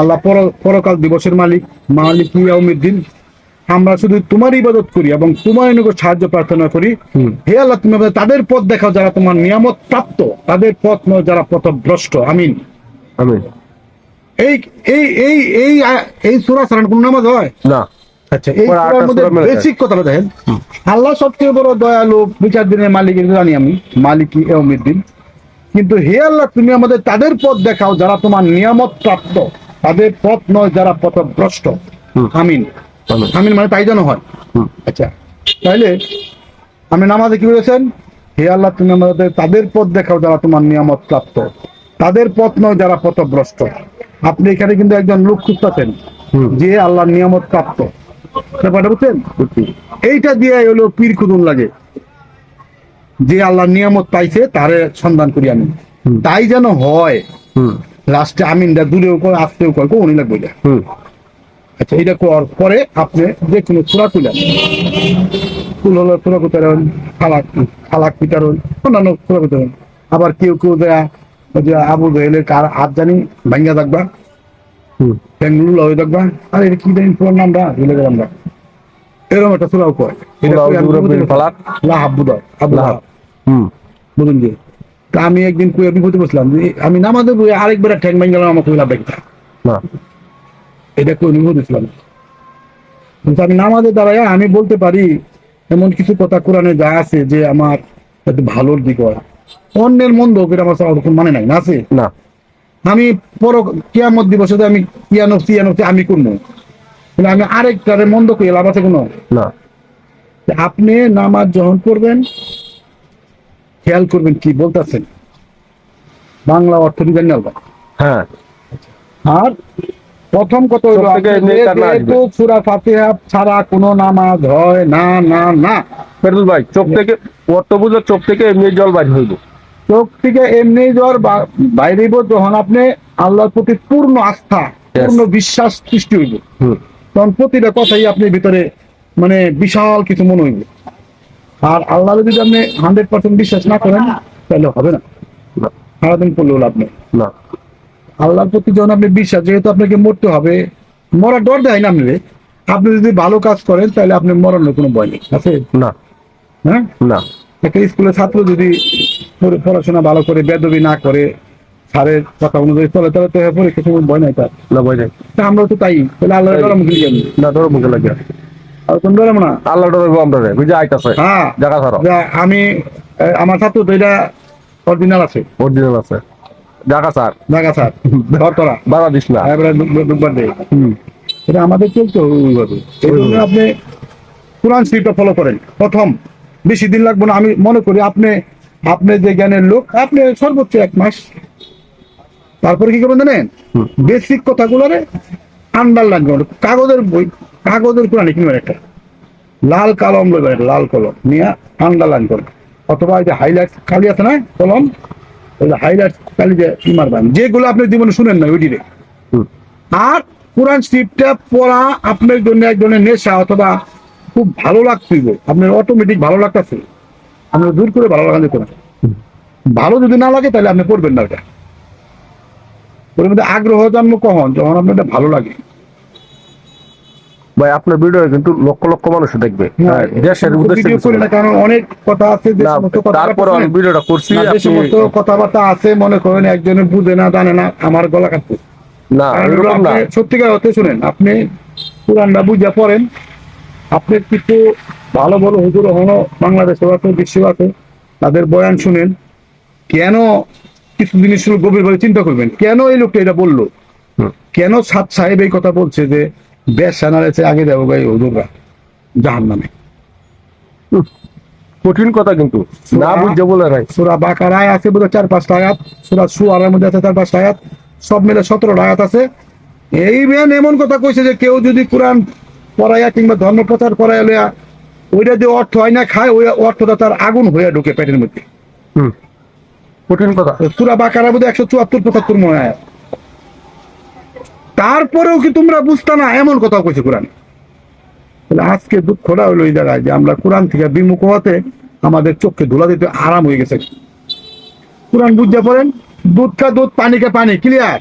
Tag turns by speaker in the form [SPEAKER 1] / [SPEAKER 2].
[SPEAKER 1] আল্লাহ পরকাল দিবসের মালিক মালিক ইয়াউমিদ্দিন। আমরা শুধু তোমার ইবাদত করি এবং তোমার নিকট সাহায্য প্রার্থনা করি। হে আল্লাহ তুমি তাদের পথ দেখাও যারা তোমার নিয়ামত প্রাপ্ত। তাদের পথ নয় যারা পথভ্রষ্ট। আমিন।
[SPEAKER 2] আমিন।
[SPEAKER 1] এই এই এই এই এই সুরা সারান কোন নামাজ হয়?
[SPEAKER 2] না।
[SPEAKER 1] আচ্ছা এই সূরার মধ্যে বেসিক কথাটা দেখেন। আল্লাহ সবচেয়ে বড় দয়ালু বিচার দিনের মালিক এটা জানি আমি মালিকি কিন্তু হে আল্লাহ তুমি আমাদের তাদের পথ দেখাও যারা তোমার নিয়ামত প্রাপ্ত। তাদের পথ নয় যারা পথভ্রষ্ট।
[SPEAKER 2] হুম।
[SPEAKER 1] আমিন
[SPEAKER 2] আমিন।
[SPEAKER 1] আমিন মানে তাই যেন হয়। আচ্ছা তাইলে আমি নামাজে কি বলেছেন? হে আল্লাহ তুমি আমাদের তাদের পথ দেখাও যারা তোমার নিয়ামত প্রাপ্ত। তাদের পথ নয় যারা পথভ্রষ্ট। আপনি এখানে কিন্তু একজন লোক খুঁজতেছেন। যে আল্লাহ নিয়ামত প্রাপ্ত। ব্যাপারটা বুঝছেন? এইটা দিয়ে হলো পীর খুদুন লাগে। যে আল্লাহ নিয়ামত পাইছে তারে সন্ধান করি আমি। তাই যেন হয়। লাস্টে আমিনটা দূরেও কয় আসতেও কয় কোনই লাগবে এটা
[SPEAKER 2] হুম।
[SPEAKER 1] আচ্ছা এটা করার পরে আপনি যে কোনো সুরা তুলেন ফুল হলো সুরা কুতারেন খালাক খালাক পিটারন অন্যান্য সুরা কুতারেন আবার কেউ কেউ দেয়া যে আবু জহেলের কার হাত জানি ভাঙ্গা থাকবা
[SPEAKER 2] হুম।
[SPEAKER 1] বেঙ্গুলু হয়ে থাকবা আর এটা কি জানি পুরো নামটা ভুলে গেলাম না। এরকম একটা সুরাও কয়
[SPEAKER 2] ফালাক।
[SPEAKER 1] লাহাব।
[SPEAKER 2] লাহাব হুম।
[SPEAKER 1] বুঝুন যে তা আমি একদিন কুয়ে বিপদে বসলাম আমি নামাজে বই আরেকবার ঠ্যাং ভাঙ্গা গেলাম আমার কইলা ব্যাগটা।
[SPEAKER 2] না।
[SPEAKER 1] এটা কই আমি বুঝেছিলাম কিন্তু আমি নামাজে দাঁড়ায় আমি বলতে পারি এমন কিছু কথা কোরআনে যা আছে যে আমার একটু ভালোর দিক হয়। অন্যের মন্দ করে আমার সারা ওরকম মানে নাই না আছে?
[SPEAKER 2] না।
[SPEAKER 1] আমি পর কিয়ামত দিবসে আমি কিয়ানফসি ইয়ানফসি আমি করব। কিন্তু আমি আরেকটারে মন্দ করে লাভ আছে কোনো?
[SPEAKER 2] না।
[SPEAKER 1] আপনি নামাজ যখন করবেন খেয়াল করবেন কি বলতেছেন? বাংলা অর্থ দিবেন না
[SPEAKER 2] হ্যাঁ।
[SPEAKER 1] আর প্রথম কথা আপনি যেহেতু সূরা ফাতিহা ছাড়া কোনো নামাজ হয় না না না।
[SPEAKER 2] ফেরুল ভাই চোখ থেকে অর্থ চোখ থেকে এমনি জল বাইর হইব।
[SPEAKER 1] চোখ থেকে এমনি বা- বাইরেব যখন আপনি আল্লাহর প্রতি পূর্ণ আস্থা পূর্ণ বিশ্বাস সৃষ্টি হইব। তখন প্রতিটা কথাই আপনার ভিতরে মানে বিশাল কিছু মনে হইবে। আর আল্লাহ যদি আপনি হান্ড্রেড পার্সেন্ট বিশ্বাস না করেন তাহলে হবে না। সারাদিন করলেও লাভ নেই
[SPEAKER 2] না।
[SPEAKER 1] আল্লাহর প্রতি যখন আপনি বিশ্বাস যেহেতু আপনাকে মরতে হবে মরার ডর দেয় না আপনি আপনি যদি ভালো কাজ করেন তাহলে আপনি মরানোর কোনো ভয় নেই। আছে?
[SPEAKER 2] না।
[SPEAKER 1] হ্যাঁ?
[SPEAKER 2] না।
[SPEAKER 1] একটা স্কুলের ছাত্র যদি পড়াশোনা ভালো করে বেদবি না করে স্যারের কথা অনুযায়ী চলে তাহলে তো পরীক্ষার সময় ভয় নাই তার।
[SPEAKER 2] না ভয় নাই।
[SPEAKER 1] আমরা তো তাই। তাহলে আল্লাহ
[SPEAKER 2] না ধরো মুখে লাগে আল্লাহ ডরাইবো আমরা রে বুঝে আইতাছে।
[SPEAKER 1] হ্যাঁ।
[SPEAKER 2] জায়গা
[SPEAKER 1] আমি আমার ছাত্র তো এটা অরিজিনাল আছে।
[SPEAKER 2] অরিজিনাল আছে। জায়গা স্যার।
[SPEAKER 1] স্যার। এবারে দেয় এটা আমাদের চলতে ওইভাবে। এই জন্য আপনি কোরআন শরীফটা ফলো করেন। প্রথম বেশি দিন লাগবে না। আমি মনে করি আপনি আপনি যে জ্ঞানের লোক আপনি সর্বোচ্চ এক মাস। তারপরে কি করবেন জানেন। বেসিক কথাগুলোরে আন্ডারলাইন করবেন কাগজের বই। কাগজের কোরআন কিনবেন একটা। লাল কলম লইবেন লাল কলম নিয়ে আন্ডারলাইন করবেন অথবা এই যে হাইলাইট খালি আছে না? কলম? ওই যে হাইলাইট খালি যে ই মারবেন। যেগুলো আপনি জীবনে শুনেন না ওইটিরে। আর কোরআন শরীফটা পড়া আপনার জন্য এক ধরনের নেশা অথবা খুব ভালো লাগছিল আপনার অটোমেটিক ভালো লাগতেছে। আপনার দূর করে ভালো লাগা যেত না ভালো যদি না লাগে তাহলে আপনি পড়বেন না ওটা ওর মধ্যে আগ্রহ জন্ম কখন? যখন আপনার ভালো লাগে।
[SPEAKER 2] ভাই আপনার ভিডিও কিন্তু লক্ষ লক্ষ মানুষ দেখবে। হ্যাঁ, দেশের উদ্দেশ্যে।
[SPEAKER 1] কারণ অনেক কথা আছে যে সমস্ত কথাবার্তা
[SPEAKER 2] আমি ভিডিওটা করছি
[SPEAKER 1] যে
[SPEAKER 2] আপনি
[SPEAKER 1] সমস্ত কথাবার্তা আছে মনে করেন একজনে বুঝে না জানে না আমার গলা কাটছে
[SPEAKER 2] না এরকম না।
[SPEAKER 1] সত্যিকার শুনেন আপনি বুঝা পড়েন। আপনার কিছু ভালো ভালো হুজুর হনো বাংলাদেশেও আছে বিশ্বেও আছে তাদের বয়ান শুনেন। কেন কিছু জিনিস গভীরভাবে চিন্তা করবেন? কেন এই লোকটা এটা বলল? কেন সাত সাহেব এই কথা বলছে যে বেশ সানারেছে আগে দেবো গাই হুজুররা জাহান নামে
[SPEAKER 2] কঠিন কথা কিন্তু। না বুঝতে বলে নাই।
[SPEAKER 1] সুরা বাকারায় আছে বোধহয় চার পাঁচটা আয়াত। সুরা সুয়ারের মধ্যে আছে চার পাঁচটা আয়াত। সব মিলে সতেরোটা আয়াত আছে। এই ম্যান এমন কথা কইছে যে কেউ যদি কোরআন পড়াইয়া কিংবা ধর্ম প্রচার করাইয়া লইয়া ওইটা যে অর্থ হয় না খায় ওই অর্থটা তার আগুন হইয়া ঢুকে পেটের মধ্যে।
[SPEAKER 2] হুম কঠিন কথা।
[SPEAKER 1] সুরা বাকারা বোধ একশো চুয়াত্তর পঁচাত্তর মনে হয়। তারপরেও কি তোমরা বুঝতা না? এমন কথা কইছে কোরআন। তাহলে আজকে দুঃখটা হলো এই জায়গায় যে আমরা কোরআন থেকে বিমুখ হওয়াতে আমাদের চোখকে ধুলা দিতে আরাম হয়ে গেছে। কোরআন বুঝতে পারেন? দুধ কা দুধ পানি কা পানি ক্লিয়ার